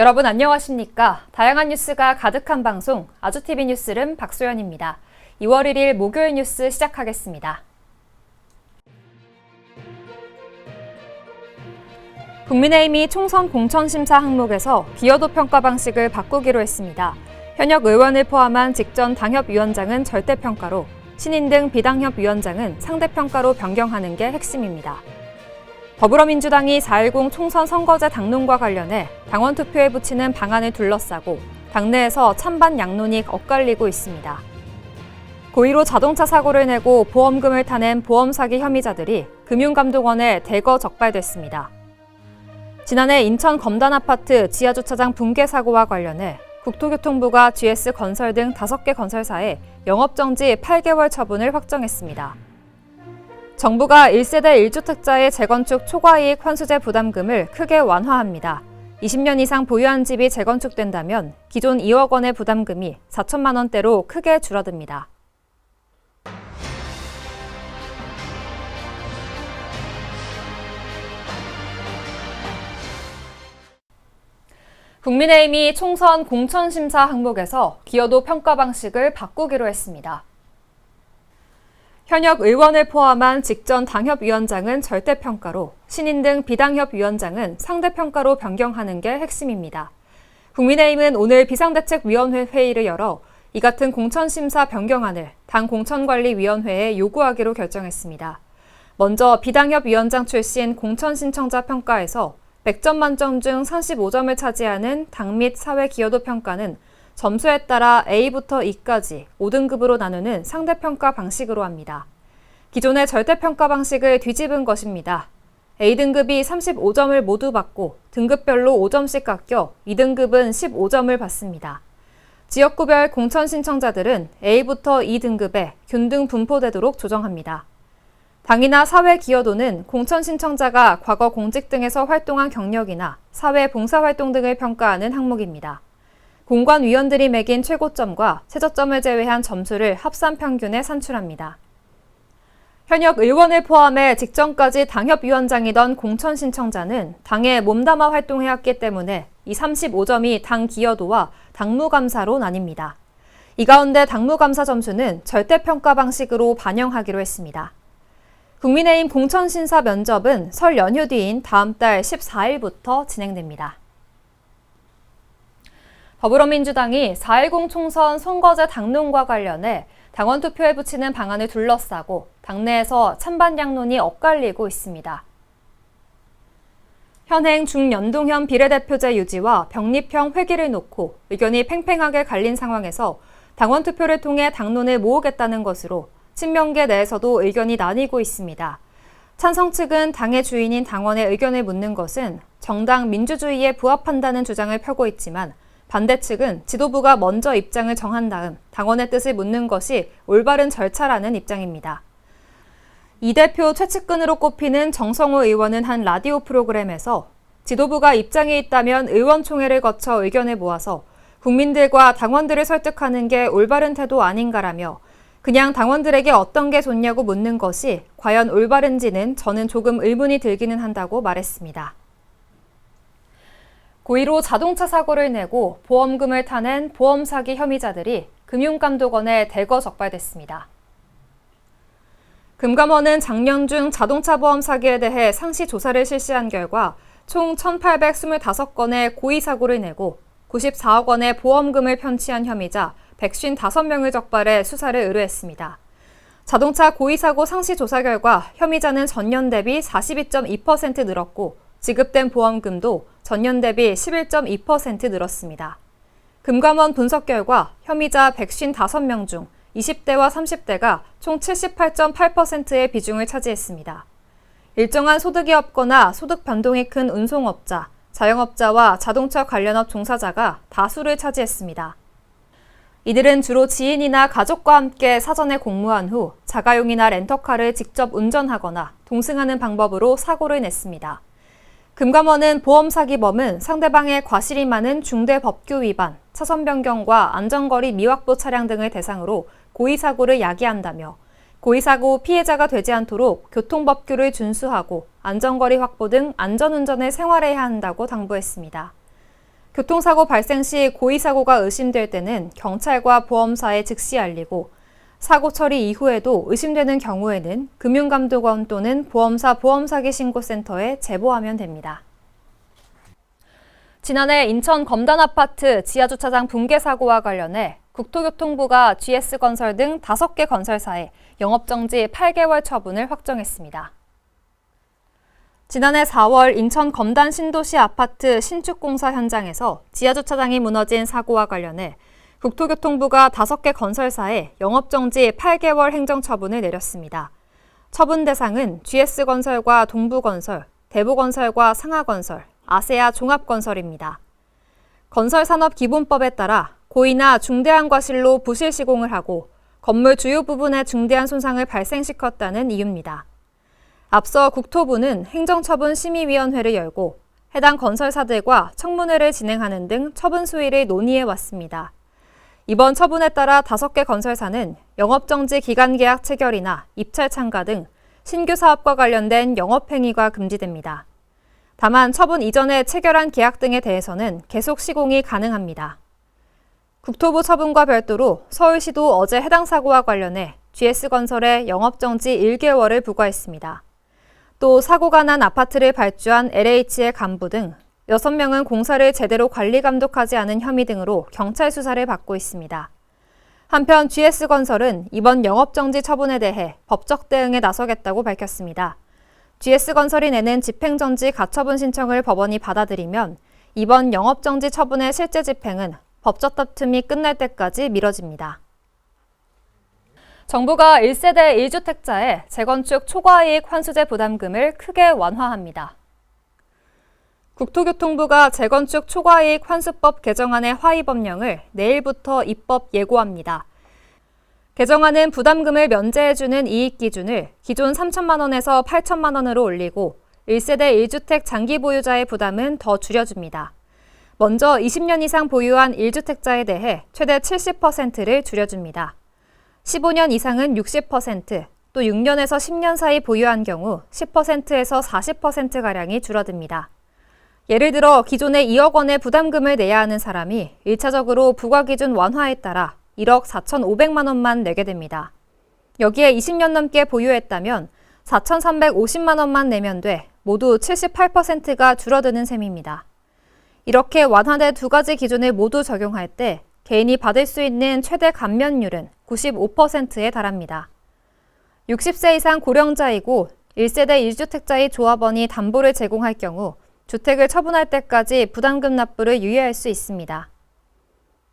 여러분 안녕하십니까? 다양한 뉴스가 가득한 방송 아주TV 뉴스룸 박소연입니다. 2월 1일 목요일 뉴스 시작하겠습니다. 국민의힘이 총선 공천심사 항목에서 기여도 평가 방식을 바꾸기로 했습니다. 현역 의원을 포함한 직전 당협위원장은 절대평가로 신인 등 비당협위원장은 상대평가로 변경하는 게 핵심입니다. 더불어민주당이 4.10 총선 선거제 당론과 관련해 당원 투표에 붙이는 방안을 둘러싸고 당내에서 찬반 양론이 엇갈리고 있습니다. 고의로 자동차 사고를 내고 보험금을 타낸 보험 사기 혐의자들이 금융감독원에 대거 적발됐습니다. 지난해 인천 검단 아파트 지하 주차장 붕괴 사고와 관련해 국토교통부가 GS 건설 등 5개 건설사에 영업 정지 8개월 처분을 확정했습니다. 정부가 1세대 1주택자의 재건축 초과이익 환수제 부담금을 크게 완화합니다. 20년 이상 보유한 집이 재건축된다면 기존 2억 원의 부담금이 4천만 원대로 크게 줄어듭니다. 국민의힘이 총선 공천심사 항목에서 기여도 평가 방식을 바꾸기로 했습니다. 현역 의원을 포함한 직전 당협위원장은 절대평가로 신인 등 비당협위원장은 상대평가로 변경하는 게 핵심입니다. 국민의힘은 오늘 비상대책위원회 회의를 열어 이 같은 공천심사 변경안을 당 공천관리위원회에 요구하기로 결정했습니다. 먼저 비당협 위원장 출신 공천신청자 평가에서 100점 만점 중 35점을 차지하는 당 및 사회 기여도 평가는 점수에 따라 A부터 E까지 5등급으로 나누는 상대평가 방식으로 합니다. 기존의 절대평가 방식을 뒤집은 것입니다. A등급이 35점을 모두 받고 등급별로 5점씩 깎여 2등급은 15점을 받습니다. 지역구별 공천 신청자들은 A부터 2등급에 균등 분포되도록 조정합니다. 당이나 사회 기여도는 공천 신청자가 과거 공직 등에서 활동한 경력이나 사회 봉사 활동 등을 평가하는 항목입니다. 공관위원들이 매긴 최고점과 최저점을 제외한 점수를 합산 평균에 산출합니다. 현역 의원을 포함해 직전까지 당협위원장이던 공천 신청자는 당에 몸담아 활동해왔기 때문에 이 35점이 당 기여도와 당무감사로 나뉩니다. 이 가운데 당무감사 점수는 절대평가 방식으로 반영하기로 했습니다. 국민의힘 공천심사 면접은 설 연휴 뒤인 다음 달 14일부터 진행됩니다. 더불어민주당이 4.10 총선 선거제 당론과 관련해 당원 투표에 붙이는 방안을 둘러싸고 당내에서 찬반 양론이 엇갈리고 있습니다. 현행 중연동형 비례대표제 유지와 병립형 회기를 놓고 의견이 팽팽하게 갈린 상황에서 당원 투표를 통해 당론을 모으겠다는 것으로 친명계 내에서도 의견이 나뉘고 있습니다. 찬성 측은 당의 주인인 당원의 의견을 묻는 것은 정당 민주주의에 부합한다는 주장을 펴고 있지만 반대 측은 지도부가 먼저 입장을 정한 다음 당원의 뜻을 묻는 것이 올바른 절차라는 입장입니다. 이 대표 최측근으로 꼽히는 정성호 의원은 한 라디오 프로그램에서 지도부가 입장이 있다면 의원총회를 거쳐 의견을 모아서 국민들과 당원들을 설득하는 게 올바른 태도 아닌가라며 그냥 당원들에게 어떤 게 좋냐고 묻는 것이 과연 올바른지는 저는 조금 의문이 들기는 한다고 말했습니다. 고의로 자동차 사고를 내고 보험금을 타낸 보험 사기 혐의자들이 금융감독원에 대거 적발됐습니다. 금감원은 작년 중 자동차 보험 사기에 대해 상시 조사를 실시한 결과 총 1,825건의 고의 사고를 내고 94억 원의 보험금을 편취한 혐의자 155명을 적발해 수사를 의뢰했습니다. 자동차 고의 사고 상시 조사 결과 혐의자는 전년 대비 42.2% 늘었고 지급된 보험금도 전년 대비 11.2% 늘었습니다. 금감원 분석 결과 혐의자 155명 중 20대와 30대가 총 78.8%의 비중을 차지했습니다. 일정한 소득이 없거나 소득 변동이 큰 운송업자, 자영업자와 자동차 관련업 종사자가 다수를 차지했습니다. 이들은 주로 지인이나 가족과 함께 사전에 공무한 후 자가용이나 렌터카를 직접 운전하거나 동승하는 방법으로 사고를 냈습니다. 금감원은 보험 사기범은 상대방의 과실이 많은 중대 법규 위반, 차선 변경과 안전거리 미확보 차량 등을 대상으로 고의 사고를 야기한다며 고의 사고 피해자가 되지 않도록 교통법규를 준수하고 안전거리 확보 등 안전운전을 생활해야 한다고 당부했습니다. 교통사고 발생 시 고의사고가 의심될 때는 경찰과 보험사에 즉시 알리고 사고 처리 이후에도 의심되는 경우에는 금융감독원 또는 보험사 보험사기 신고센터에 제보하면 됩니다. 지난해 인천 검단 아파트 지하주차장 붕괴 사고와 관련해 국토교통부가 GS건설 등 5개 건설사에 영업정지 8개월 처분을 확정했습니다. 지난해 4월 인천 검단 신도시 아파트 신축공사 현장에서 지하주차장이 무너진 사고와 관련해 국토교통부가 5개 건설사에 영업정지 8개월 행정처분을 내렸습니다. 처분 대상은 GS건설과 동부건설, 대부건설과 상하건설, 아세아 종합건설입니다. 건설산업기본법에 따라 고의나 중대한 과실로 부실 시공을 하고 건물 주요 부분에 중대한 손상을 발생시켰다는 이유입니다. 앞서 국토부는 행정처분 심의위원회를 열고 해당 건설사들과 청문회를 진행하는 등 처분 수위를 논의해 왔습니다. 이번 처분에 따라 다섯 개 건설사는 영업정지 기간 계약 체결이나 입찰 참가 등 신규 사업과 관련된 영업행위가 금지됩니다. 다만 처분 이전에 체결한 계약 등에 대해서는 계속 시공이 가능합니다. 국토부 처분과 별도로 서울시도 어제 해당 사고와 관련해 GS건설에 영업정지 1개월을 부과했습니다. 또 사고가 난 아파트를 발주한 LH의 간부 등 6명은 공사를 제대로 관리 감독하지 않은 혐의 등으로 경찰 수사를 받고 있습니다. 한편 GS건설은 이번 영업정지 처분에 대해 법적 대응에 나서겠다고 밝혔습니다. GS건설이 내는 집행정지 가처분 신청을 법원이 받아들이면 이번 영업정지 처분의 실제 집행은 법적 다툼이 끝날 때까지 미뤄집니다. 정부가 1세대 1주택자의 재건축 초과이익 환수제 부담금을 크게 완화합니다. 국토교통부가 재건축 초과이익 환수법 개정안의 하위 법령을 내일부터 입법 예고합니다. 개정안은 부담금을 면제해주는 이익 기준을 기존 3천만 원에서 8천만 원으로 올리고 1세대 1주택 장기 보유자의 부담은 더 줄여줍니다. 먼저 20년 이상 보유한 1주택자에 대해 최대 70%를 줄여줍니다. 15년 이상은 60%, 또 6년에서 10년 사이 보유한 경우 10%에서 40%가량이 줄어듭니다. 예를 들어 기존에 2억 원의 부담금을 내야 하는 사람이 1차적으로 부과기준 완화에 따라 1억 4,500만 원만 내게 됩니다. 여기에 20년 넘게 보유했다면 4,350만 원만 내면 돼 모두 78%가 줄어드는 셈입니다. 이렇게 완화된 두 가지 기준을 모두 적용할 때 개인이 받을 수 있는 최대 감면율은 95%에 달합니다. 60세 이상 고령자이고 1세대 1주택자의 조합원이 담보를 제공할 경우 주택을 처분할 때까지 부담금 납부를 유예할 수 있습니다.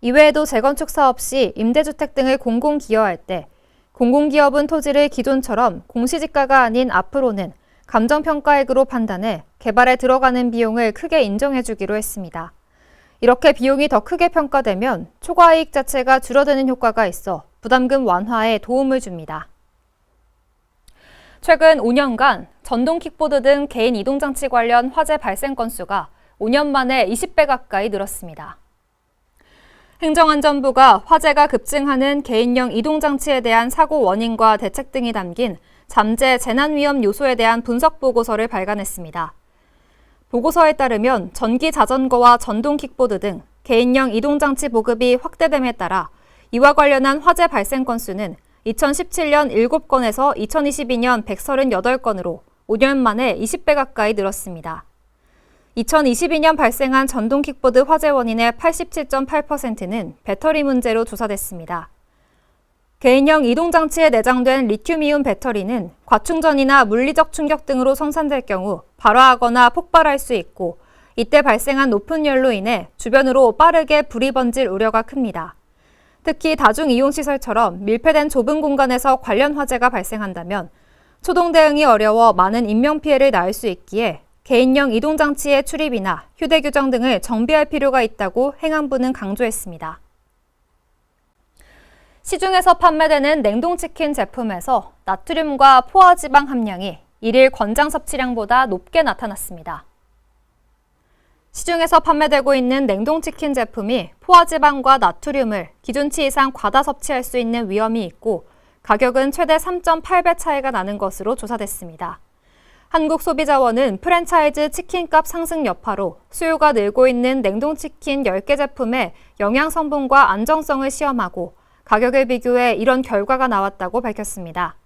이외에도 재건축 사업 시 임대주택 등을 공공기여할 때 공공기업은 토지를 기존처럼 공시지가가 아닌 앞으로는 감정평가액으로 판단해 개발에 들어가는 비용을 크게 인정해주기로 했습니다. 이렇게 비용이 더 크게 평가되면 초과이익 자체가 줄어드는 효과가 있어 부담금 완화에 도움을 줍니다. 최근 5년간 전동 킥보드 등 개인 이동장치 관련 화재 발생 건수가 5년 만에 20배 가까이 늘었습니다. 행정안전부가 화재가 급증하는 개인용 이동장치에 대한 사고 원인과 대책 등이 담긴 잠재 재난 위험 요소에 대한 분석 보고서를 발간했습니다. 보고서에 따르면 전기 자전거와 전동 킥보드 등 개인용 이동장치 보급이 확대됨에 따라 이와 관련한 화재 발생 건수는 2017년 7건에서 2022년 138건으로 5년 만에 20배 가까이 늘었습니다. 2022년 발생한 전동 킥보드 화재 원인의 87.8%는 배터리 문제로 조사됐습니다. 개인형 이동장치에 내장된 리튬이온 배터리는 과충전이나 물리적 충격 등으로 손상될 경우 발화하거나 폭발할 수 있고 이때 발생한 높은 열로 인해 주변으로 빠르게 불이 번질 우려가 큽니다. 특히 다중 이용시설처럼 밀폐된 좁은 공간에서 관련 화재가 발생한다면 초동 대응이 어려워 많은 인명 피해를 낳을 수 있기에 개인용 이동 장치의 출입이나 휴대 규정 등을 정비할 필요가 있다고 행안부는 강조했습니다. 시중에서 판매되는 냉동치킨 제품에서 나트륨과 포화지방 함량이 일일 권장 섭취량보다 높게 나타났습니다. 시중에서 판매되고 있는 냉동치킨 제품이 포화지방과 나트륨을 기준치 이상 과다 섭취할 수 있는 위험이 있고 가격은 최대 3.8배 차이가 나는 것으로 조사됐습니다. 한국소비자원은 프랜차이즈 치킨값 상승 여파로 수요가 늘고 있는 냉동치킨 10개 제품의 영양 성분과 안정성을 시험하고 가격을 비교해 이런 결과가 나왔다고 밝혔습니다.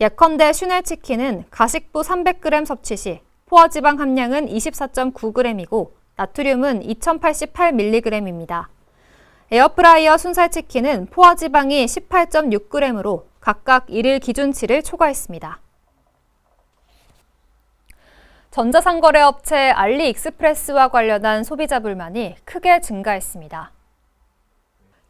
예컨대 슈넬 치킨은 가식부 300g 섭취 시 포화 지방 함량은 24.9g이고 나트륨은 2088mg입니다. 에어프라이어 순살 치킨은 포화 지방이 18.6g으로 각각 1일 기준치를 초과했습니다. 전자상거래업체 알리익스프레스와 관련한 소비자 불만이 크게 증가했습니다.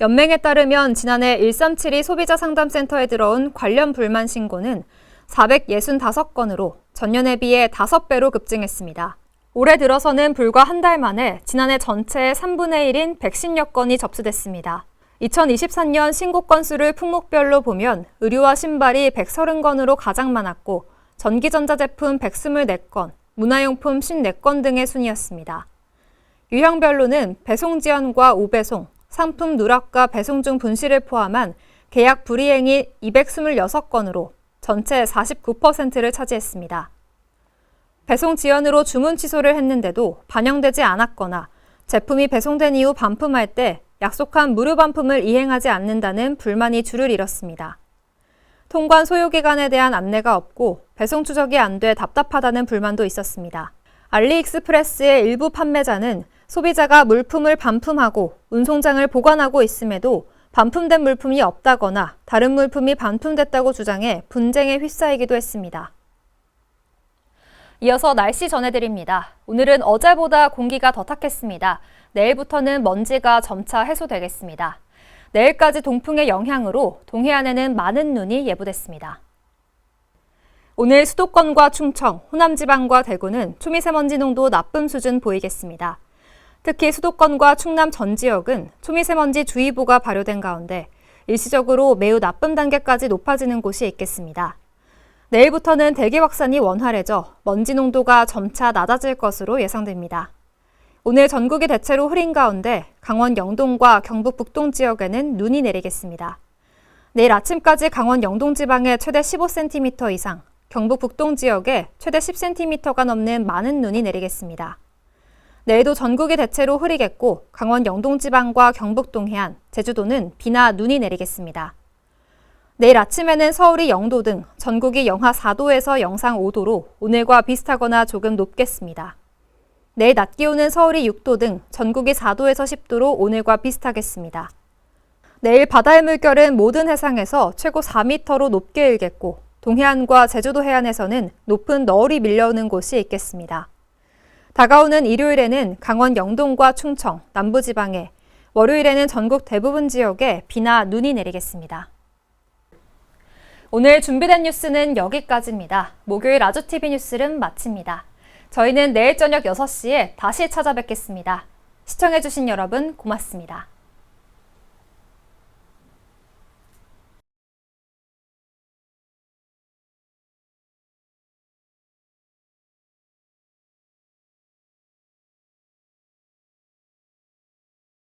연맹에 따르면 지난해 1372 소비자 상담센터에 들어온 관련 불만 신고는 465건으로 전년에 비해 5배로 급증했습니다. 올해 들어서는 불과 한 달 만에 지난해 전체의 3분의 1인 110여 건이 접수됐습니다. 2023년 신고 건수를 품목별로 보면 의류와 신발이 130건으로 가장 많았고 전기전자 제품 124건, 문화용품 54건 등의 순이었습니다. 유형별로는 배송 지연과 우배송, 상품 누락과 배송 중 분실을 포함한 계약 불이행이 226건으로 전체 49%를 차지했습니다. 배송 지연으로 주문 취소를 했는데도 반영되지 않았거나 제품이 배송된 이후 반품할 때 약속한 무료 반품을 이행하지 않는다는 불만이 줄을 이뤘습니다. 통관 소요 기간에 대한 안내가 없고 배송 추적이 안 돼 답답하다는 불만도 있었습니다. 알리익스프레스의 일부 판매자는 소비자가 물품을 반품하고 운송장을 보관하고 있음에도 반품된 물품이 없다거나 다른 물품이 반품됐다고 주장해 분쟁에 휩싸이기도 했습니다. 이어서 날씨 전해드립니다. 오늘은 어제보다 공기가 더 탁했습니다. 내일부터는 먼지가 점차 해소되겠습니다. 내일까지 동풍의 영향으로 동해안에는 많은 눈이 예보됐습니다. 오늘 수도권과 충청, 호남 지방과 대구는 초미세먼지 농도 나쁨 수준 보이겠습니다. 특히 수도권과 충남 전 지역은 초미세먼지 주의보가 발효된 가운데 일시적으로 매우 나쁨 단계까지 높아지는 곳이 있겠습니다. 내일부터는 대기 확산이 원활해져 먼지 농도가 점차 낮아질 것으로 예상됩니다. 오늘 전국이 대체로 흐린 가운데 강원 영동과 경북 북동 지역에는 눈이 내리겠습니다. 내일 아침까지 강원 영동 지방에 최대 15cm 이상, 경북 북동 지역에 최대 10cm가 넘는 많은 눈이 내리겠습니다. 내일도 전국이 대체로 흐리겠고 강원 영동 지방과 경북 동해안, 제주도는 비나 눈이 내리겠습니다. 내일 아침에는 서울이 0도 등 전국이 영하 4도에서 영상 5도로 오늘과 비슷하거나 조금 높겠습니다. 내일 낮 기온은 서울이 6도 등 전국이 4도에서 10도로 오늘과 비슷하겠습니다. 내일 바다의 물결은 모든 해상에서 최고 4m로 높게 일겠고 동해안과 제주도 해안에서는 높은 너울이 밀려오는 곳이 있겠습니다. 다가오는 일요일에는 강원 영동과 충청, 남부지방에, 월요일에는 전국 대부분 지역에 비나 눈이 내리겠습니다. 오늘 준비된 뉴스는 여기까지입니다. 목요일 아주TV 뉴스는 마칩니다. 저희는 내일 저녁 6시에 다시 찾아뵙겠습니다. 시청해주신 여러분 고맙습니다.